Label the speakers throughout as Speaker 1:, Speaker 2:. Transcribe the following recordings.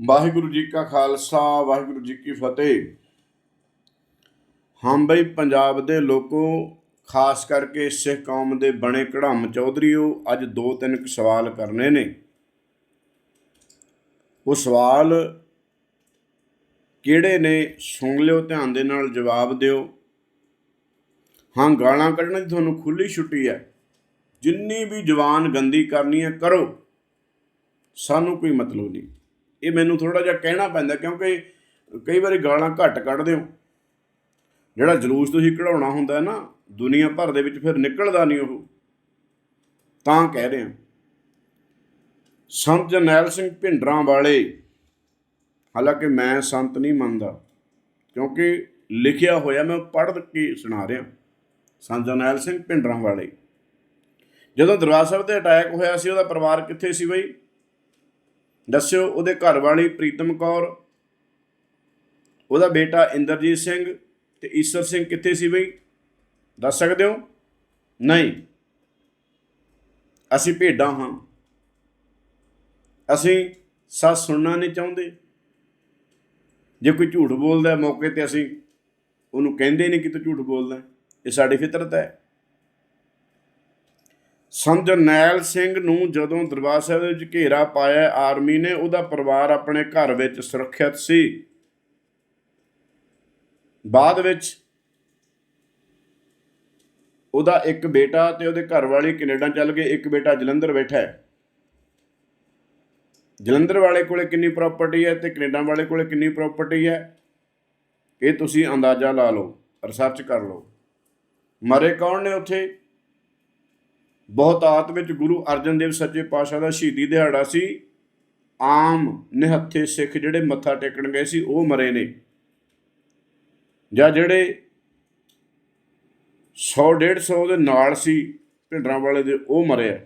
Speaker 1: ਵਾਹਿਗੁਰੂ ਜੀ ਕਾ ਖਾਲਸਾ, ਵਾਹਿਗੁਰੂ ਜੀ ਕੀ ਫਤਿਹ। ਹਾਂ ਬਈ, ਪੰਜਾਬ ਦੇ ਲੋਕੋ, ਖਾਸ ਕਰਕੇ ਸਿੱਖ ਕੌਮ ਦੇ ਬਣੇ ਕੜਾਮ ਚੌਧਰੀਓ, ਅੱਜ ਦੋ ਤਿੰਨ ਕੁ ਸਵਾਲ ਕਰਨੇ ਨੇ। ਉਹ ਸਵਾਲ ਕਿਹੜੇ ਨੇ? ਸੁਣ ਲਿਓ, ਧਿਆਨ ਦੇ ਨਾਲ ਜਵਾਬ ਦਿਓ। ਹਾਂ, ਗਾਲਾਂ ਕੱਢਣ ਦੀ ਤੁਹਾਨੂੰ ਖੁੱਲੀ ਛੁੱਟੀ ਹੈ। ਜਿੰਨੀ ਵੀ ਜਵਾਨ ਗੰਦੀ ਕਰਨੀ ਹੈ, ਕਰੋ। ਸਾਨੂੰ ਕੋਈ ਮਤਲਬ ਨਹੀਂ। ਇਹ ਮੈਨੂੰ ਥੋੜਾ ਜਿਹਾ ਕਹਿਣਾ ਪੈਂਦਾ ਕਿਉਂਕਿ ਕਈ ਵਾਰੀ ਗਾਲਾਂ ਘੱਟ ਕੱਢਦੇ ਹੋ। ਜਿਹੜਾ ਜਲੂਸ ਤੁਸੀਂ ਕਢਾਉਣਾ ਹੁੰਦਾ ਨਾ, ਦੁਨੀਆ ਭਰ ਦੇ ਵਿੱਚ ਫਿਰ ਨਿਕਲਦਾ ਨਹੀਂ ਉਹ। ਤਾਂ ਕਹਿ ਰਹੇ। ਹਾਂ ਸੰਤ ਜਰਨੈਲ ਸਿੰਘ ਭਿੰਡਰਾਂ ਵਾਲੇ, ਹਾਲਾਂਕਿ ਮੈਂ ਸੰਤ ਨਹੀਂ ਮੰਨਦਾ, ਕਿਉਂਕਿ ਲਿਖਿਆ ਹੋਇਆ ਮੈਂ ਪੜ੍ਹ ਕੇ ਸੁਣਾ ਰਿਹਾ। ਸੰਤ ਜਰਨੈਲ ਸਿੰਘ ਭਿੰਡਰਾਂ ਵਾਲੇ। ਜਦੋਂ ਦਰਬਾਰ ਸਾਹਿਬ ਤੇ ਅਟੈਕ ਹੋਇਆ ਸੀ, ਉਹਦਾ ਪਰਿਵਾਰ ਕਿੱਥੇ ਸੀ ਬਈ? ਦੱਸਿਓ ਉਹਦੇ ਘਰ ਵਾਲੀ ਪ੍ਰੀਤਮ ਕੌਰ, ਉਹਦਾ ਬੇਟਾ ਇੰਦਰਜੀਤ ਸਿੰਘ ਤੇ ਈਸ਼ਰ ਸਿੰਘ ਕਿੱਥੇ ਸੀ ਬਈ? ਦੱਸ ਸਕਦੇ ਹੋ? ਨਹੀਂ। ਅਸੀਂ ਭੇਡਾਂ ਹਾਂ। ਅਸੀਂ ਸੱਚ ਸੁਣਨਾ ਨਹੀਂ ਚਾਹੁੰਦੇ। ਜੇ ਕੋਈ ਝੂਠ ਬੋਲਦਾ ਮੌਕੇ ਤੇ ਅਸੀਂ ਉਹਨੂੰ ਕਹਿੰਦੇ ਨਹੀਂ ਕਿ ਤੂੰ ਝੂਠ ਬੋਲਦਾ ਇਹ ਸਾਡੀ ਫਿਤਰਤ ਹੈ। ਸੰਤ ਜਰਨੈਲ ਸਿੰਘ ਨੂੰ ਜਦੋਂ ਦਰਬਾਰ ਸਾਹਿਬ ਦੇ ਵਿੱਚ ਘੇਰਾ ਪਾਇਆ, ਆਰਮੀ ਨੇ ਉਹਦਾ ਪਰਿਵਾਰ ਆਪਣੇ ਘਰ ਵਿੱਚ ਸੁਰੱਖਿਅਤ ਸੀ। ਬਾਅਦ ਵਿੱਚ ਉਹਦਾ ਇੱਕ ਬੇਟਾ ਤੇ ਉਹਦੇ ਘਰ ਵਾਲੀ ਕੈਨੇਡਾ ਚੱਲ ਗਏ। ਇੱਕ ਬੇਟਾ ਜਲੰਧਰ ਬੈਠਾ ਹੈ। ਜਲੰਧਰ ਵਾਲੇ ਕੋਲੇ ਕਿੰਨੀ ਪ੍ਰਾਪਰਟੀ ਹੈ ਤੇ ਕੈਨੇਡਾ ਵਾਲੇ ਕੋਲੇ ਕਿੰਨੀ ਪ੍ਰਾਪਰਟੀ ਹੈ, ਇਹ ਤੁਸੀਂ ਅੰਦਾਜ਼ਾ ਲਾ ਲਓ ਰਿਸਰਚ ਕਰ ਲਓ। ਮਰੇ ਕੌਣ ਨੇ ਉੱਥੇ? ਬਹੁਤਾਤ ਵਿੱਚ ਗੁਰੂ ਅਰਜਨ ਦੇਵ ਸੱਚੇ ਪਾਤਸ਼ਾਹ ਦਾ ਸ਼ਹੀਦੀ ਦਿਹਾੜਾ ਸੀ। ਆਮ ਨਿਹੱਥੇ ਸਿੱਖ ਜਿਹੜੇ ਮੱਥਾ ਟੇਕਣ ਗਏ ਸੀ, ਉਹ ਮਰੇ ਨੇ। ਜਾਂ ਜਿਹੜੇ 100 150 ਦੇ ਨਾਲ ਸੀ ਭਿੰਡਰਾਂ ਵਾਲੇ ਦੇ, ਉਹ ਮਰੇ ਆ।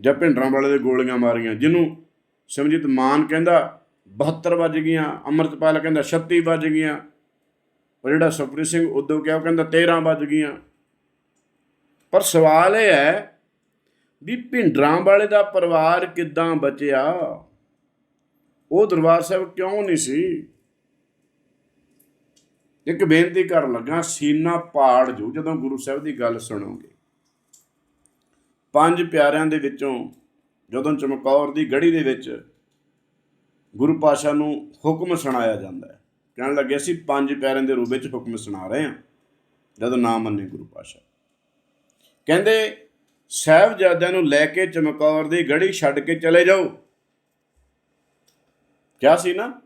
Speaker 1: ਜਾਂ ਭਿੰਡਰਾਂ ਵਾਲੇ ਦੇ ਗੋਲੀਆਂ ਮਾਰੀਆਂ, ਜਿਹਨੂੰ ਸਿਮਰਜੀਤ ਮਾਨ ਕਹਿੰਦਾ 72 ਵੱਜ ਗਈਆਂ, ਅੰਮ੍ਰਿਤਪਾਲ ਕਹਿੰਦਾ 36 ਵੱਜ ਗਈਆਂ। ਉਹ ਜਿਹੜਾ ਸੁਖਪ੍ਰੀਤ ਸਿੰਘ ਉਦੋਂ ਕਿਹਾ, ਉਹ ਕਹਿੰਦਾ 13 ਵੱਜ ਗਈਆਂ। ਪਰ ਸਵਾਲ ਇਹ ਹੈ ਵੀ ਭਿੰਡਰਾਂ ਵਾਲੇ ਦਾ ਪਰਿਵਾਰ ਕਿੱਦਾਂ ਬਚਿਆ? ਉਹ ਦਰਬਾਰ ਸਾਹਿਬ ਕਿਉਂ ਨਹੀਂ ਸੀ? ਇੱਕ ਬੇਨਤੀ ਕਰਨ ਲੱਗਾ, ਸੀਨਾ ਪਾੜ ਜੋ, ਜਦੋਂ ਗੁਰੂ ਸਾਹਿਬ ਦੀ ਗੱਲ ਸੁਣੋਗੇ। ਪੰਜ ਪਿਆਰਿਆਂ ਦੇ ਵਿੱਚੋਂ ਜਦੋਂ ਚਮਕੌਰ ਦੀ ਗੜੀ ਦੇ ਵਿੱਚ ਗੁਰੂ ਪਾਸ਼ਾ ਨੂੰ ਹੁਕਮ ਸੁਣਾਇਆ ਜਾਂਦਾ ਹੈ, ਕਹਿਣ ਲੱਗੇ ਅਸੀਂ ਪੰਜ ਪਿਆਰਿਆਂ ਦੇ ਰੂਪ ਵਿੱਚ ਹੁਕਮ ਸੁਣਾ ਰਹੇ ਹਾਂ, ਜਦੋਂ ਨਾ ਮੰਨੇ ਗੁਰੂ ਪਾਸ਼ਾ ਕਹਿੰਦੇ, ਸਾਹਿਬਜ਼ਾਦਿਆਂ ਨੂੰ ਲੈ ਕੇ ਚਮਕੌਰ ਦੀ ਗੜੀ ਛੱਡ ਕੇ ਚਲੇ ਜਾਓ। ਕਿਆ ਸੀ ਨਾ,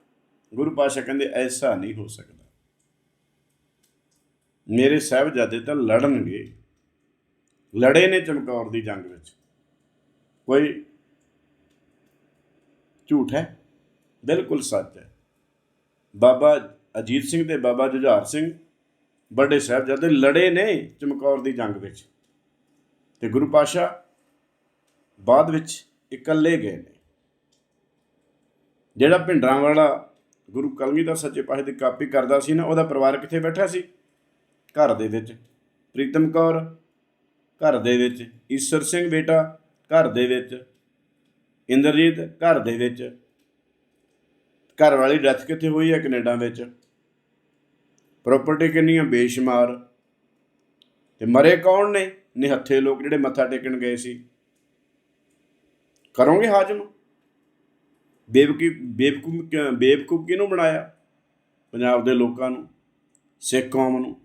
Speaker 1: ਗੁਰੂ ਪਾਸ਼ਾ ਕਹਿੰਦੇ, ਐਸਾ ਨਹੀਂ ਹੋ ਸਕਦਾ। ਮੇਰੇ ਸਾਹਿਬਜ਼ਾਦੇ ਤਾਂ ਲੜਨਗੇ। ਲੜੇ ਨੇ ਚਮਕੌਰ ਦੀ ਜੰਗ ਵਿੱਚ। ਕੋਈ ਝੂਠ ਹੈ? ਬਿਲਕੁਲ ਸੱਚ ਹੈ। ਬਾਬਾ ਅਜੀਤ ਸਿੰਘ ਤੇ ਬਾਬਾ ਜੁਝਾਰ ਸਿੰਘ, ਵੱਡੇ ਸਾਹਿਬਜ਼ਾਦੇ ਲੜੇ ਨੇ ਚਮਕੌਰ ਦੀ ਜੰਗ ਵਿੱਚ। ਤੇ ਗੁਰੂ ਪਾਸ਼ਾ ਬਾਅਦ ਵਿੱਚ ਇਕੱਲੇ ਗਏ ਨੇ। ਜਿਹੜਾ ਭਿੰਡਰਾਂ ਵਾਲਾ ਗੁਰੂ ਕਲਗੀਧਰ ਸੱਚੇ ਪਾਤਸ਼ਾਹ ਦੀ ਕਾਪੀ ਕਰਦਾ ਸੀ ਨਾ, ਉਹਦਾ ਪਰਿਵਾਰ ਕਿੱਥੇ ਬੈਠਾ ਸੀ? ਘਰ ਦੇ ਵਿੱਚ। ਪ੍ਰੀਤਮ ਕੌਰ ਘਰ ਦੇ ਵਿੱਚ, ਈਸ਼ਰ ਸਿੰਘ ਬੇਟਾ ਘਰ ਦੇ ਵਿੱਚ, ਇੰਦਰਜੀਤ ਘਰ ਦੇ ਵਿੱਚ। ਘਰ ਵਾਲੀ ਡੈਥ ਕਿੱਥੇ ਹੋਈ ਹੈ ਕੈਨੇਡਾ ਵਿੱਚ? ਪ੍ਰਾਪਰਟੀ ਕਿੰਨੀ ਹੈ? ਬੇਸ਼ੁਮਾਰ। ਤੇ ਮਰੇ ਕੌਣ ਨੇ? ਨਿਹੱਥੇ ਲੋਕ ਜਿਹੜੇ ਮੱਥਾ ਟੇਕਣ ਗਏ ਸੀ। ਕਰੋਗੇ ਹਾਜ਼ਮ ਬੇਵਕੀ ਬੇਵਕੂਫ ਬੇਵਕੂਫ ਕਿਹਨੂੰ ਬਣਾਇਆ? ਪੰਜਾਬ ਦੇ ਲੋਕਾਂ ਨੂੰ, ਸਿੱਖ ਕੌਮ ਨੂੰ।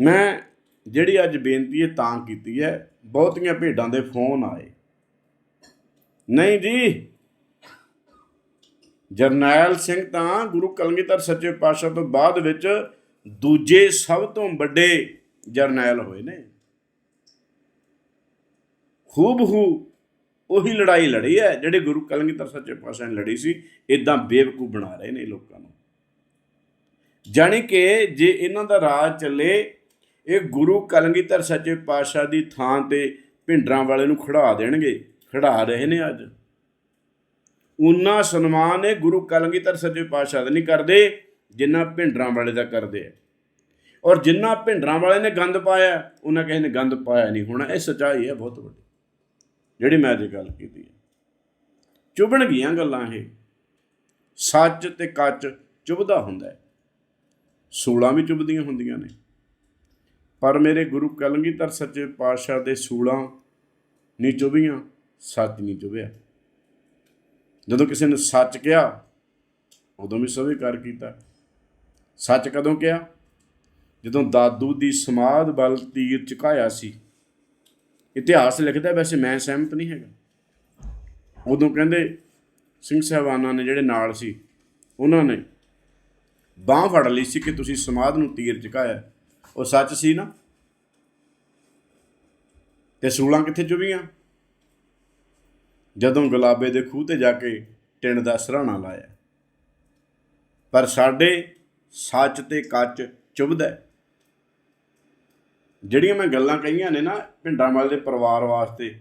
Speaker 1: ਮੈਂ ਜਿਹੜੀ ਅੱਜ ਬੇਨਤੀ ਹੈ ਤਾਂ ਕੀਤੀ ਹੈ, ਬਹੁਤੀਆਂ ਭੇਡਾਂ ਦੇ ਫੋਨ ਆਏ। ਨਹੀਂ ਜੀ, ਜਰਨੈਲ ਸਿੰਘ ਤਾਂ ਗੁਰੂ ਕਲਗੀਧਰ ਸੱਚੇ ਪਾਤਸ਼ਾਹ ਤੋਂ ਬਾਅਦ ਵਿੱਚ ਦੂਜੇ ਸਭ ਤੋਂ ਵੱਡੇ ਜਰਨੈਲ ਹੋਏ ਨੇ। ਖੂਬ ਹੂ ਉਹੀ ਲੜਾਈ ਲੜੀ ਹੈ, ਜਿਹੜੇ ਗੁਰੂ ਕਲਗੀਧਰ ਸੱਚੇ ਪਾਤਸ਼ਾਹ ਨੇ ਲੜੀ ਸੀ ਇਦਾਂ ਬੇਵਕੂ ਬਣਾ ਰਹੇ ਨੇ ਲੋਕਾਂ ਨੂੰ। ਜਾਣੀ ਕਿ ਜੇ ਇਹਨਾਂ ਦਾ ਰਾਜ ਚੱਲੇ, ਇਹ ਗੁਰੂ ਕਲਗੀਧਰ ਸੱਚੇ ਪਾਤਸ਼ਾਹ ਦੀ ਥਾਂ ਤੇ ਭਿੰਡਰਾਂ ਵਾਲੇ ਨੂੰ ਖੜਾ ਦੇਣਗੇ, ਖੜਾ ਰਹੇ ਨੇ ਅੱਜ। ਉਨਾ ਸਨਮਾਨ ਇਹ ਗੁਰੂ ਕਲਗੀਧਰ ਸੱਚੇ ਪਾਤਸ਼ਾਹ ਦਾ ਨਹੀਂ ਕਰਦੇ, ਜਿੰਨਾ ਭਿੰਡਰਾਂ ਵਾਲੇ ਦਾ ਕਰਦੇ ਆ। ਔਰ ਜਿੰਨਾ ਭਿੰਡਰਾਂ ਵਾਲੇ ਨੇ ਗੰਦ ਪਾਇਆ, ਉਹਨਾਂ ਕਿਸੇ ਨੇ ਗੰਦ ਪਾਇਆ ਨਹੀਂ ਹੋਣਾ। ਇਹ ਸਚਾਈ ਹੈ, ਬਹੁਤ ਵੱਡੀ। ਜਿਹੜੀ ਮੈਂ ਅੱਜ ਗੱਲ ਕੀਤੀ ਹੈ। ਚੁਭਣਗੀਆਂ ਗੱਲਾਂ ਇਹ। ਸੱਚ ਤੇ ਕੱਚ ਚੁਭਦਾ ਹੁੰਦਾ ਹੈ। ਸੂਲਾਂ ਵੀ ਚੁਭਦੀਆਂ ਹੁੰਦੀਆਂ ਨੇ। ਪਰ ਮੇਰੇ ਗੁਰੂ ਕਲਗੀਧਰ ਸੱਚੇ ਪਾਤਸ਼ਾਹ ਦੇ ਸੂਲਾਂ ਨਹੀਂ ਚੁਭੀਆਂ, ਸੱਚ ਨਹੀਂ ਚੁਭਿਆ। ਜਦੋਂ ਕਿਸੇ ਨੇ ਸੱਚ ਕਿਹਾ, ਉਦੋਂ ਵੀ ਸਵੀਕਾਰ ਕੀਤਾ। ਸੱਚ ਕਦੋਂ ਕਿਹਾ? ਜਦੋਂ ਦਾਦੂ ਦੀ ਸਮਾਧ ਵੱਲ ਤੀਰ ਝੁਕਾਇਆ ਸੀ, ਇਤਿਹਾਸ ਲਿਖਦਾ ਵੈਸੇ ਮੈਂ ਸਹਿਮਤ ਨਹੀਂ ਹੈਗਾ। ਉਦੋਂ ਕਹਿੰਦੇ ਸਿੰਘ ਸਾਹਿਬਾਨਾਂ ਨੇ ਜਿਹੜੇ ਨਾਲ ਸੀ, ਉਹਨਾਂ ਨੇ ਬਾਹ ਫੜ ਲਈ ਸੀ ਕਿ ਤੁਸੀਂ ਸਮਾਧ ਨੂੰ ਤੀਰ ਝੁਕਾਇਆ। ਉਹ ਸੱਚ ਸੀ ਨਾ? ਤੇ ਸੂਲਾਂ ਕਿੱਥੇ ਚੁਭੀਆਂ ਜਦੋਂ ਗੁਲਾਬੇ ਦੇ ਖੂਹ ਤੇ ਜਾ ਕੇ ਟਿੰਡ ਦਾ ਸਰਾਣਾ ਲਾਇਆ। ਪਰ ਸਾਡੇ ਸੱਚ ਤੇ ਕੱਚ ਚੁਭਦਾ ਜਿਹੜੀਆਂ ਮੈਂ ਗੱਲਾਂ ਕਹੀਆਂ ਨੇ ਨਾ ਪਿੰਡਾਂਵਾਲ ਦੇ ਪਰਿਵਾਰ ਵਾਸਤੇ,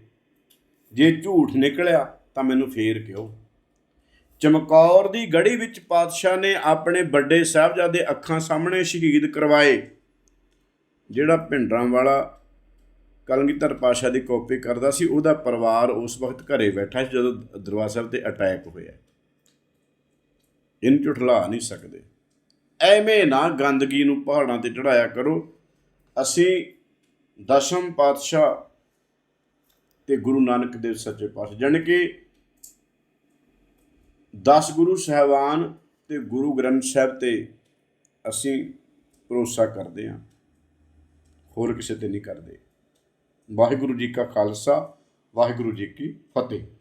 Speaker 1: ਜੇ ਝੂਠ ਨਿਕਲਿਆ ਤਾਂ ਮੈਨੂੰ ਫੇਰ ਕਿਉ? ਚਮਕੌਰ ਦੀ ਗੜੀ ਵਿੱਚ ਪਾਤਸ਼ਾਹ ਨੇ ਆਪਣੇ ਵੱਡੇ ਸਾਹਿਬਜ਼ਾਦੇ ਅੱਖਾਂ ਸਾਹਮਣੇ ਸ਼ਹੀਦ ਕਰਵਾਏ, ਜਿਹੜਾ ਭਿੰਡਰਾਂ ਵਾਲਾ ਕਲਗੀਧਰ ਪਾਸ਼ਾ ਦੀ ਕਾਪੀ ਕਰਦਾ ਸੀ, ਉਹਦਾ ਪਰਿਵਾਰ ਉਸ ਵਕਤ ਘਰੇ ਬੈਠਾ ਸੀ ਜਦੋਂ ਦਰਬਾਰ ਸਾਹਿਬ ਤੇ ਅਟੈਕ ਹੋਇਆ। ਇਹਨੂੰ ਝੁਠਲਾ ਨਹੀਂ ਸਕਦੇ। ਐਵੇਂ ਨਾ ਗੰਦਗੀ ਨੂੰ ਪਹਾੜਾਂ ਤੇ ਚੜਾਇਆ ਕਰੋ ਅਸੀਂ ਦਸ਼ਮ ਪਾਤਸ਼ਾਹ ਤੇ ਗੁਰੂ ਨਾਨਕ ਦੇਵ ਸੱਚੇ ਪਾਤਸ਼ਾਹ, ਜਾਣੀ ਕਿ 10 ਗੁਰੂ ਸਾਹਿਬਾਨ ਤੇ ਗੁਰੂ ਗ੍ਰੰਥ ਸਾਹਿਬ ਤੇ ਅਸੀਂ ਭਰੋਸਾ ਕਰਦੇ ਹਾਂ। ਹੋਰ ਕਿਸੇ ਤੇ ਨਹੀਂ ਕਰਦੇ। ਵਾਹਿਗੁਰੂ ਜੀ ਕਾ ਖਾਲਸਾ, ਵਾਹਿਗੁਰੂ ਜੀ ਕੀ ਫਤਿਹ।